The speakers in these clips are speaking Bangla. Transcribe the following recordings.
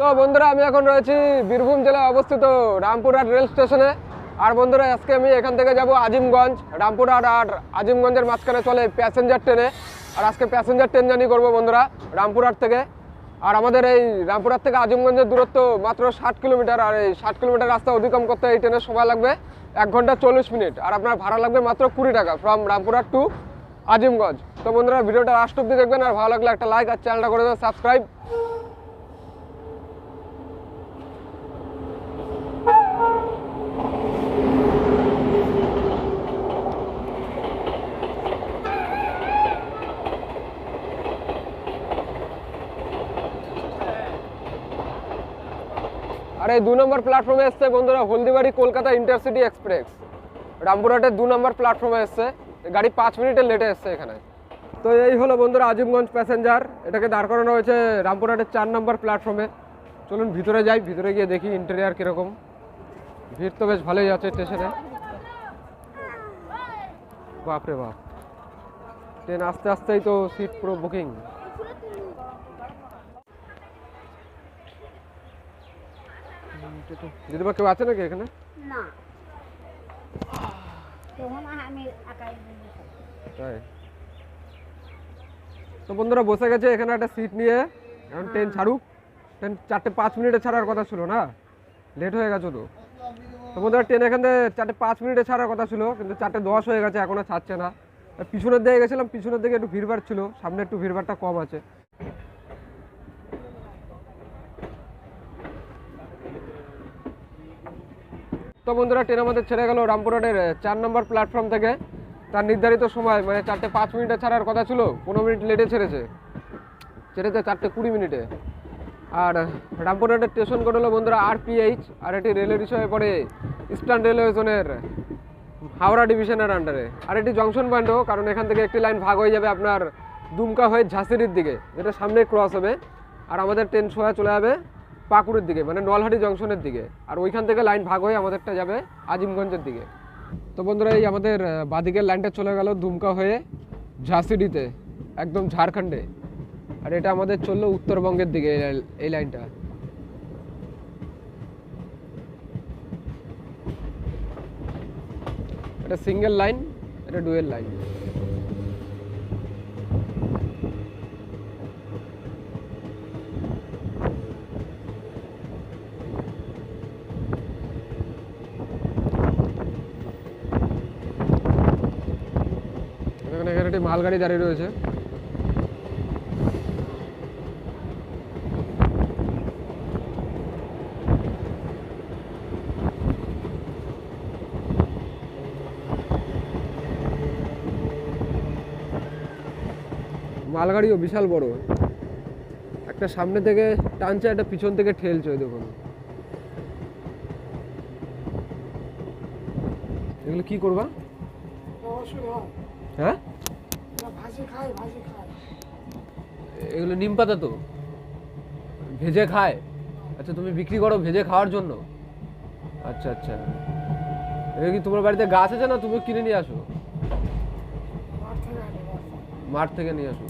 তো বন্ধুরা, আমি এখন রয়েছি বীরভূম জেলায় অবস্থিত রামপুরহাট রেল স্টেশনে। আর বন্ধুরা, আজকে আমি এখান থেকে যাব আজিমগঞ্জ। রামপুরহাট আর আজিমগঞ্জের মাঝখানে চলে প্যাসেঞ্জার ট্রেনে আর আজকে প্যাসেঞ্জার ট্রেন জার্নি করব বন্ধুরা, রামপুরহাট থেকে। আর আমাদের এই রামপুরহাট থেকে আজিমগঞ্জের দূরত্ব মাত্র ষাট কিলোমিটার, আর এই ষাট কিলোমিটার রাস্তা অতিক্রম করতে এই ট্রেনের সময় লাগবে এক ঘণ্টা চল্লিশ মিনিট। আর আপনার ভাড়া লাগবে মাত্র কুড়ি টাকা ফ্রম রামপুরহাট টু আজিমগঞ্জ। তো বন্ধুরা, ভিডিওটা লাস্ট অব্দি দেখবেন, আর ভালো লাগলে একটা লাইক আর চ্যানেলটা করে দেবেন সাবস্ক্রাইব আর এই দু নম্বর প্ল্যাটফর্মে এসছে বন্ধুরা, হলদিবাড়ি কলকাতা ইন্টারসিটি এক্সপ্রেস রামপুরহাটের দু নম্বর প্ল্যাটফর্মে এসছে। গাড়ি পাঁচ মিনিটের লেটে এসছে এখানে। তো এই হলো বন্ধুরা আজিমগঞ্জ প্যাসেঞ্জার এটাকে দাঁড় করানো হয়েছে রামপুরহাটের চার নম্বর প্ল্যাটফর্মে চলুন ভিতরে যাই, ভিতরে গিয়ে দেখি ইন্টেরিয়ার কীরকম। ভিড় তো বেশ ভালোই আছে স্টেশনে বাপরে বাপ। ট্রেন আস্তে আস্তেই তো সিট পুরো বুকিং দিদিমা কেউ আছে নাকি এখানে? না। তাই? তো বন্ধুরা বসে গেছে এখানে একটা সিট নিয়ে। এখন ট্রেন ছাড়ুক। ট্রেন চারটে পাঁচ মিনিটে ছাড়ার কথা ছিল না? লেট হয়ে গেছে তো। তো বন্ধুরা ট্রেন এখান থেকে চারটে পাঁচ মিনিটে ছাড়ার কথা ছিল কিন্তু চারটে দশ হয়ে গেছে এখনও ছাড়ছে না। পিছনের দিকে গেছিলাম পিছনের দিকে একটু ভিড়ভাড় ছিল সামনে একটু ভিড়ভাড়টা কম আছে। তো বন্ধুরা, ট্রেন আমাদের ছেড়ে গেল রামপুরহাটের চার নম্বর প্ল্যাটফর্ম থেকে। তার নির্ধারিত সময় মানে চারটে পাঁচ মিনিটে ছাড়ার কথা ছিল, পনেরো মিনিট লেটে ছেড়েছে। ছেড়েছে চারটে কুড়ি মিনিটে। আর রামপুরহাটের স্টেশন কোড হলো বন্ধুরা আরপিএইচ আর এটি রেলের হিসেবে পড়ে ইস্টার্ন রেলওয়ে জোনের হাওড়া ডিভিশনের আন্ডারে আর এটি জংশন পয়েন্টও কারণ এখান থেকে একটি লাইন ভাগ হয়ে যাবে আপনার দুমকা হয়ে ঝাঁসিরির দিকে, যেটা সামনে ক্রস হবে। আর আমাদের ট্রেন সোয়া চলে যাবে পাকুড়ের দিকে মানে নলহাটি জংশনের দিকে। আর ওইখান থেকে লাইন ভাগ হয়ে আমাদেরটা যাবে আজিমগঞ্জের দিকে। তো বন্ধুরা, এই আমাদের বাদিকের লাইনটা চলে গেল দুমকা হয়ে ঝাঁসিডিতে, একদম ঝাড়খণ্ডে। আর এটা আমাদের চলল উত্তরবঙ্গের দিকে এই লাইনটা। এটা সিঙ্গেল লাইন, এটা ডুয়েল লাইন। এখানে একটি মালগাড়ি দাঁড়িয়ে রয়েছে। মালগাড়িও বিশাল বড়। একটা সামনে থেকে টানছে একটা পিছন থেকে ঠেলছে ওই দেখুন। এগুলো কি করবা? হ্যাঁ? এগুলো নিম পাতা তো। ভেজে খায়। আচ্ছা তুমি বিক্রি করো ভেজে খাওয়ার জন্য। আচ্ছা আচ্ছা। এটা কি তোমার বাড়িতে গাছ আছে না? তুমি কিনে নিয়ে আসো। মাঠ থেকে নিয়ে আসো।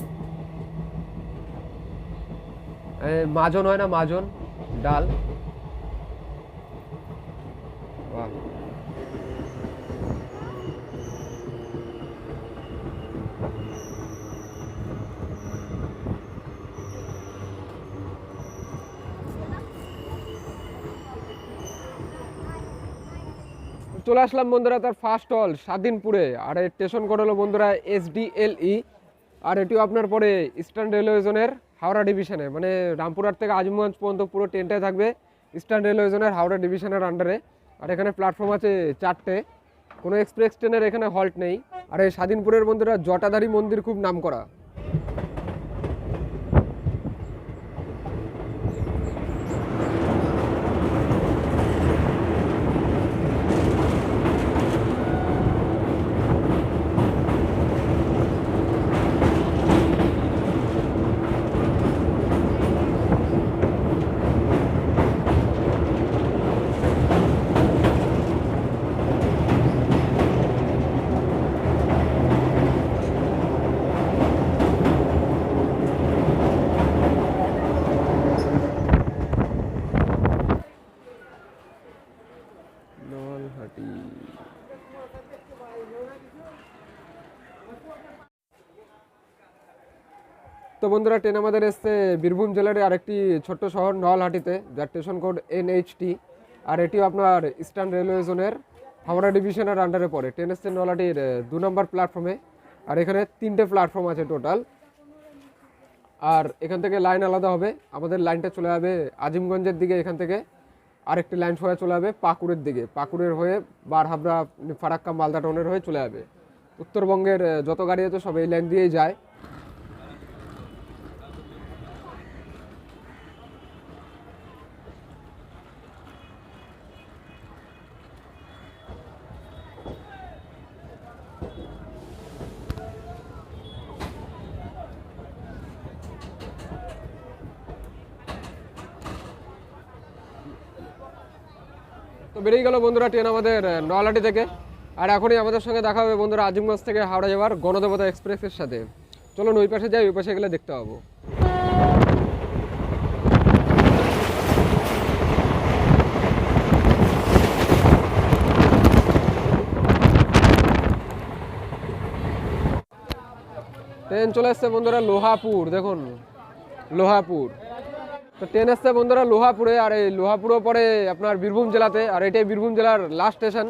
মাজন হয় না? মাজন? ডাল? বাহ। চলে আসলাম বন্ধুরা তার ফার্স্ট হল স্বাধীনপুরে। আর এর স্টেশন কোড হলো বন্ধুরা এসডিএলই আর এটিও আপনার পরে ইস্টার্ন রেলওয়ে জোনের হাওড়া ডিভিশনে মানে রামপুরহাট থেকে আজিমগঞ্জ পর্যন্ত পুরো ট্রেনটাই থাকবে ইস্টার্ন রেলওয়ে জোনের হাওড়া ডিভিশনের আন্ডারে আর এখানে প্ল্যাটফর্ম আছে চারটে। কোনো এক্সপ্রেস ট্রেনের এখানে হল্ট নেই। আর এই স্বাধীনপুরের বন্ধুরা জটাধারী মন্দির খুব নাম করা নলহাটি। তো বন্ধুরা, ট্রেন আমাদের এসছে বীরভূম জেলার আরেকটি ছোট্ট শহর নলহাটিতে, যার স্টেশন কোড এনএইচটি আর এটিও আপনার ইস্টার্ন রেলওয়ে জোনের হাওড়া ডিভিশনের আন্ডারে পড়ে। ট্রেন এসছে নলহাটির দু নম্বর প্ল্যাটফর্মে আর এখানে তিনটে প্ল্যাটফর্ম আছে টোটাল আর এখান থেকে লাইন আলাদা হবে। আমাদের লাইনটা চলে যাবে আজিমগঞ্জের দিকে এখান থেকে। আরেকটি লাইন সোজা চলে যাবে পাকুড়ের দিকে। পাকুড়ের হয়ে বারহাবড়া ফারাক্কা মালদা টাউনের হয়ে চলে যাবে। উত্তরবঙ্গের যত গাড়ি আছে সব এই লাইন দিয়েই যায়। তো বেরিয়ে গেল বন্ধুরা ট্রেন আমাদের আহ, নলহাটি থেকে। আর এখনই আমাদের সঙ্গে দেখা হবে বন্ধুরা আজিমগঞ্জ থেকে হাওড়া যাওয়ার গণদেবতা এক্সপ্রেসের সাথে। চলুন ওই পাশে যাই ওই পাশে গেলে দেখতে পাবো। ট্রেন চলে এসছে বন্ধুরা লোহাপুর দেখুন। লোহাপুর। তো ট্রেন আসছে বন্ধুরা লোহাপুরে, আর এই লোহাপুরও পরে আপনার বীরভূম জেলাতে, আর এটাই বীরভূম জেলার লাস্ট স্টেশন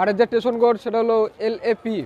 আর যে স্টেশন কোড সেটা হলো এল এ পি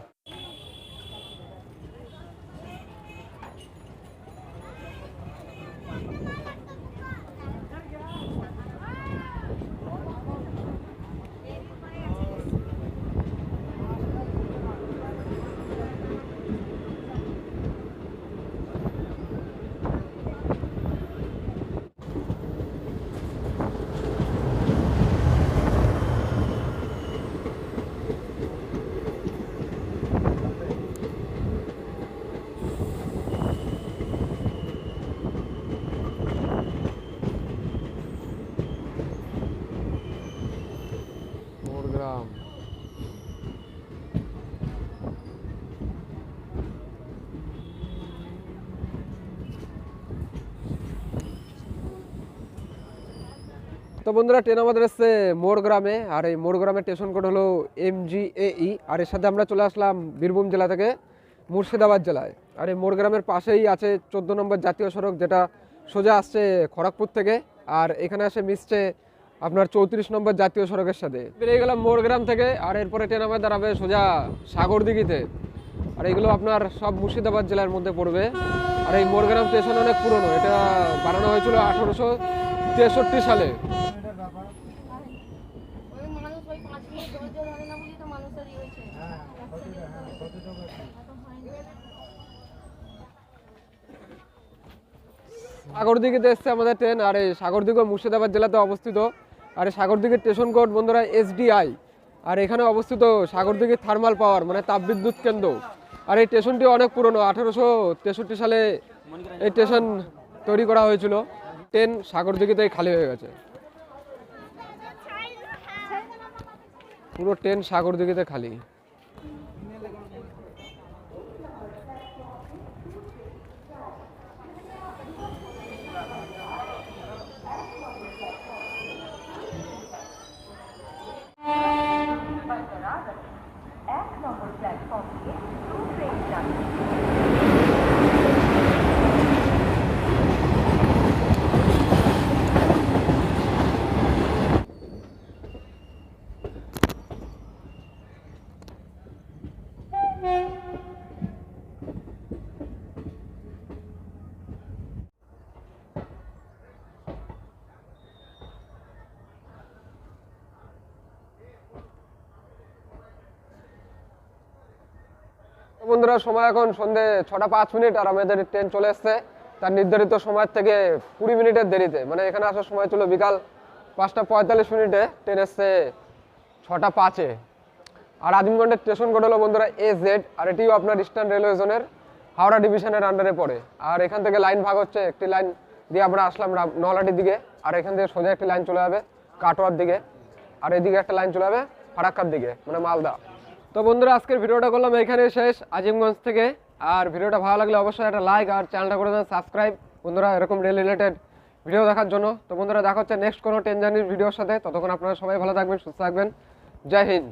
মোরগ্রাম তো বন্ধুরা, ট্রেন আমাদের এসছে মোরগ্রামে, আর এই মোরগ্রামের স্টেশন কোড হলো এম জি ই, আর এর সাথে আমরা চলে আসলাম বীরভূম জেলা থেকে মুর্শিদাবাদ জেলায়। আর এই মোরগ্রামের পাশেই আছে চোদ্দ নম্বর জাতীয় সড়ক, যেটা সোজা আসছে খড়গপুর থেকে, আর এখানে এসে মিশছে আপনার চৌত্রিশ নম্বর জাতীয় সড়কের সাথে। বেরিয়ে গেলাম মোরগ্রাম থেকে, আর এরপরে ট্রেন আমাদের দাঁড়াবে সোজা সাগরদিঘিতে। আর এগুলো আপনার সব মুর্শিদাবাদ জেলার মধ্যে পড়বে। আর এই মোরগ্রাম স্টেশন অনেক পুরনো, এটা বানানো হয়েছিল আঠারোশো তেষট্টি সালে। সাগরদিঘিতে এসছে আমাদের ট্রেন, আর এই সাগরদিঘি মুর্শিদাবাদ জেলাতে অবস্থিত। আর সাগরদিঘির স্টেশন কোড বন্ধুরা এসডিআই আর এখানে অবস্থিত সাগরদিঘির থার্মাল পাওয়ার মানে তাপবিদ্যুৎ কেন্দ্র। আর এই স্টেশনটি অনেক পুরনো, আঠারোশো তেষট্টি সালে এই স্টেশন তৈরি করা হয়েছিল। ট্রেন সাগরদিঘিতেই খালি হয়ে গেছে। পুরো ট্রেন সাগরদিঘিতে খালি। তো বন্ধুরা, সময় এখন সন্ধে ছটা পাঁচ মিনিট আর আমাদের ট্রেন চলে এসছে। তার নির্ধারিত সময় থেকে কুড়ি মিনিটের দেরিতে। মানে এখানে আসার সময় ছিল বিকাল পাঁচটা পঁয়তাল্লিশ মিনিটে ট্রেন এসছে ছটা পাঁচে। আর আদিমগঞ্জের স্টেশন কোড হলো বন্ধুরা এ জেড আর এটিও আপনার ইস্টার্ন রেলওয়ে জোনের হাওড়া ডিভিশনের আন্ডারে পড়ে। আর এখান থেকে লাইন ভাগ হচ্ছে, একটি লাইন দিয়ে আমরা আসলাম নলহাটির দিকে। আর এখান থেকে সোজা একটি লাইন চলে যাবে কাটোয়ার দিকে। আর এদিকে একটা লাইন চলে যাবে ফারাক্কার দিকে মানে মালদা। তো বন্ধুরা, আজকের ভিডিওটা করলাম এখানে শেষ, আজিমগঞ্জ থেকে। আর ভিডিওটা ভালো লাগলে অবশ্যই একটা লাইক আর চ্যানেলটা করে দেন সাবস্ক্রাইব বন্ধুরা, এরকম রেল রিলেটেড ভিডিও দেখার জন্য। তো বন্ধুরা, দেখা হচ্ছে নেক্সট কোনো টেন জার্নির ভিডিওর সাথে। ততক্ষণ আপনারা সবাই ভালো থাকবেন, সুস্থ থাকবেন। জয় হিন্দ।